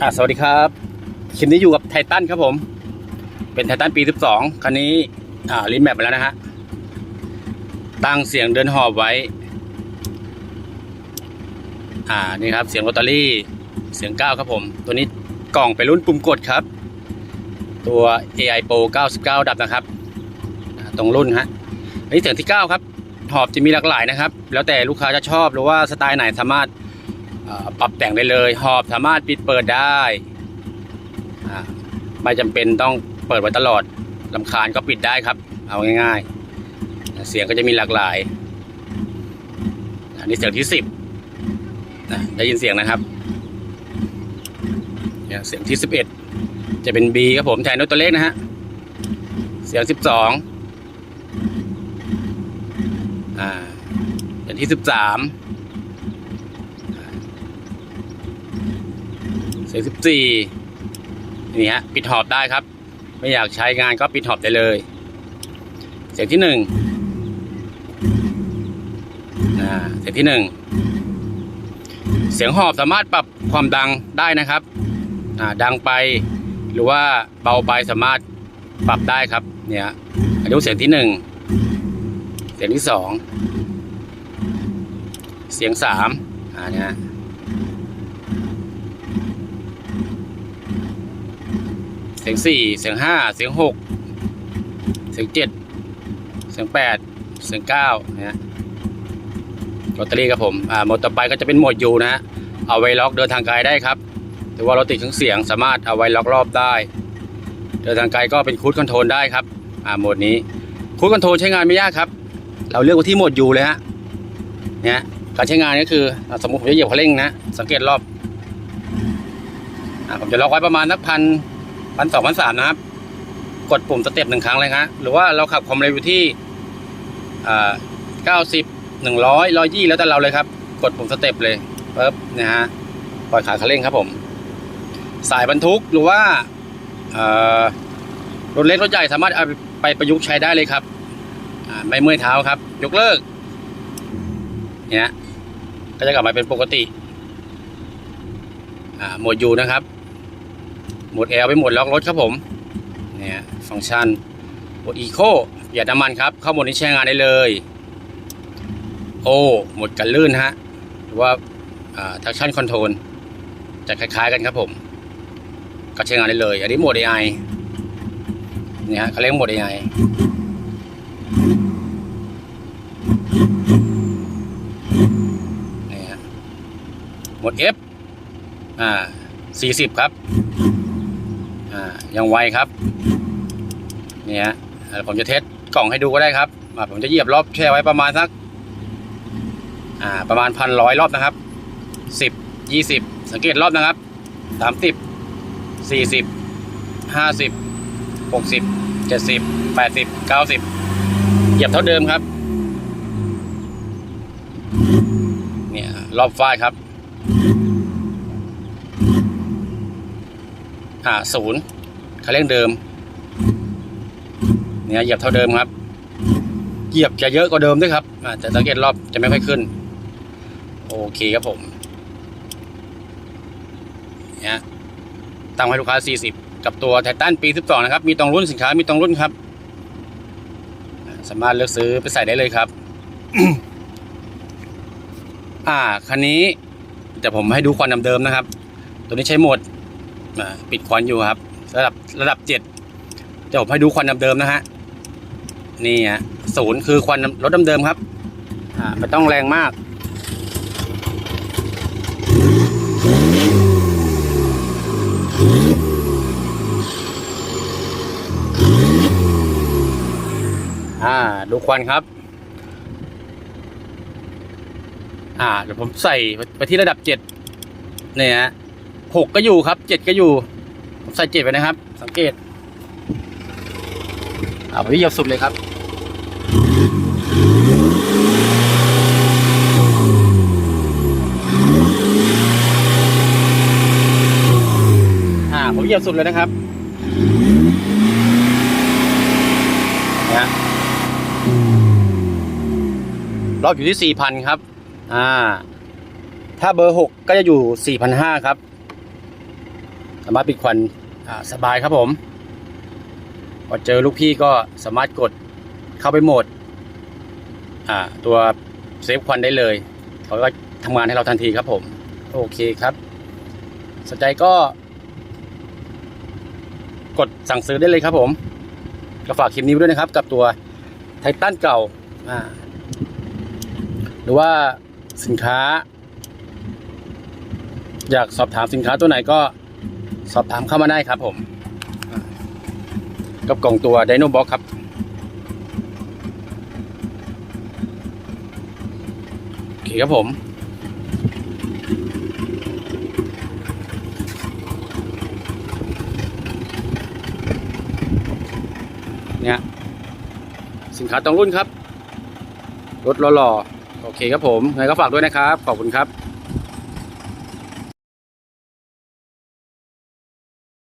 อ่าสวัสดีครับคลิปนี้อยู่กับไททันครับผม เป็นไททันปี 12 คันนี้ อ่าลินแมปไปแล้วนะฮะ ตั้งเสียงเดินหอบไว้ อ่า นี่ครับ เสียงลอตเตอรี่ เสียง 9 ครับผม ตัวนี้กล่องเป็นรุ่นปุ่มกดครับ ตัว AI Pro 99 ดับนะครับ ตรงรุ่นฮะอันนี้เสียงที่ 9 ครับ หอบจะมีหลากหลายนะครับ แล้วแต่ลูกค้าจะชอบหรือว่าสไตล์ไหนสามารถ ปรับแต่งได้เลยหอบสามารถปิดเปิดได้ไม่จำเป็นต้องเปิดไว้ตลอดลำคาญก็ปิดได้ครับ เอาง่ายๆ เสียงก็จะมีหลากหลาย อันนี้เสียงที่สิบได้ยินเสียงนะครับเนี่ยเสียงที่สิบเอ็ดจะเป็น B ครับผมแทนด้วยตัวเลขนะฮะ เสียงสิบสองอ่าเสียงที่สิบสาม เสียงสิบสี่นี่ฮะปิดหอบได้ครับ ไม่อยากใช้งานก็ปิดหอบได้เลย เสียงที่หนึ่งอ่าเสียงที่หนึ่งเสียงหอบสามารถปรับความดังได้นะครับดังไปหรือว่าเบาไปสามารถปรับได้ครับเนี่ยอันนี้เสียงที่หนึ่งเสียงที่สองเสียงสามอ่าเนี่ย สียงสี่เสียงห้าเสียงหกเสียงเจ็ดเสียงแปดเสียงเก้านะฮะลอตเตอรี่ครับผมอ่าโหมดต่อไปก็จะเป็นโหมดยูนะฮะเอาไว้ล็อกเดินทางไกลได้ครับหรือว่ารถติดเครื่องเสียงสามารถเอาไว้ล็อกรอบได้ เดินทางไกลก็เป็นคูดคอนโทรลได้ครับอ่าโหมดนี้คูดคอนโทรลใช้งานไม่ยากครับ เราเลือกไว้ที่โหมดยูเลยฮะเนี่ยการใช้งานก็คือสมมติผมจะเหยียบคันเร่งนะสังเกตรอบอผมจะล็อกไว้ประมาณนักพัน พันสองพันสามนะครับ กดปุ่มสเต็ปหนึ่งครั้งเลยครับหรือว่าเราขับความเร็วอยู่ที่เก้าสิบหนึ่งร้อยร้อยยี่แล้วแต่เราเลยครับ กดปุ่มสเต็ปเลยปึ๊บนะฮะปล่อยขาคันเร่งครับผม สายบรรทุกหรือว่าเรถเล็กรถใหญ่สามารถเอาไปประยุกต์ใช้ได้เลยครับไม่เมื่อยเท้าครับ ยกเลิกเนี่ยก็จะกลับมาเป็นปกติโหมดยูนะครับ หมดแอลไปหมดล็อกรถครับผมเนี่ยฟังก์ชันหมดอีโคหยัดน้ำมันครับ เข้าโหมดนี้ใช้งานได้เลย โอ้หมดกันลื่นฮะหรือว่าทักชั่นคอนโทรลจะคล้ายๆกันครับผม ก็ใช้งานได้เลย อันนี้โหมด AI นี่ยฮะเขาเรียกโหมด AI นี่ฮะโหมด F อ่า40 ครับ ยังไวครับนี่ฮะเดี๋ยผมจะเทสกล่องให้ดูก็ได้ครับผมจะเหยียบรอบแช่ไว้ประมาณสักประมาณพันร้อยรอบนะครับสิบยี่สิบสังเกตรอบนะครับสามสิบสี่สิบห้าสิบหกสิบเจ็ดสิบแปดสิบเก้าสิบเหยียบเท่าเดิมครับ เนี่ยรอบฝ้ายครับ อ่าศูนย์คันเร่งเดิม เนี่ยเหยียบเท่าเดิมครับ เหยียบจะเยอะกว่าเดิมด้วยครับแต่สังเกตรอบจะไม่ค่อยขึ้น โอเคครับผม เนี่ยตั้งให้ลูกค้า 40 กับตัวไททันปี 12 นะครับ มีตรงรุ่นสินค้ามีตรงรุ่นครับ สามารถเลือกซื้อไปใส่ได้เลยครับ อ่า คันนี้แต่ผมให้ดูควันเดิมๆนะครับ ตัวนี้ใช้โหมด ปิดควันอยู่ครับ ระดับระดับเจ็ดเดี๋ยวผมให้ดูควันเดิมๆนะฮะนี่ฮะศูนย์คือควันรถเดิมๆครับอ่าไม่ต้องแรงมากอ่าดูควันครับ อ่าเดี๋ยวผมใส่ไปที่ระดับเจ็ดเนี่ยฮะ หกก็อยู่ครับเจ็ดก็อยู่ใส่เจ็ดไปนะครับ สังเกตเอาไปที่ยาวสุดเลยครับอ่าผมเหยียบสุดเลยนะครับนะรอบอยู่ที่สี่พันครับ อ่า ถ้าเบอร์หกก็จะอยู่สี่พันห้าครับ สามารถปิดควันสบายครับผมพอเจอลูกพี่ก็สามารถกดเข้าไปโหมดตัวเซฟควันได้เลยเขาก็ทำงานให้เราทันทีครับผม โอเคครับสนใจก็ กดสั่งซื้อได้เลยครับผมก็ฝากคลิปนี้ด้วยนะครับ กับตัวไททันเก่าหรือว่าสินค้า อยากสอบถามสินค้าตัวไหนก็ สอบถามเข้ามาได้ครับผมกับกล่องตัว Dino Box ครับ โอเคครับผมเนี่ยสินค้าตรงรุ่นครับ รถหล่อๆ โอเคครับผมไงก็ฝากด้วยนะครับ ขอบคุณครับ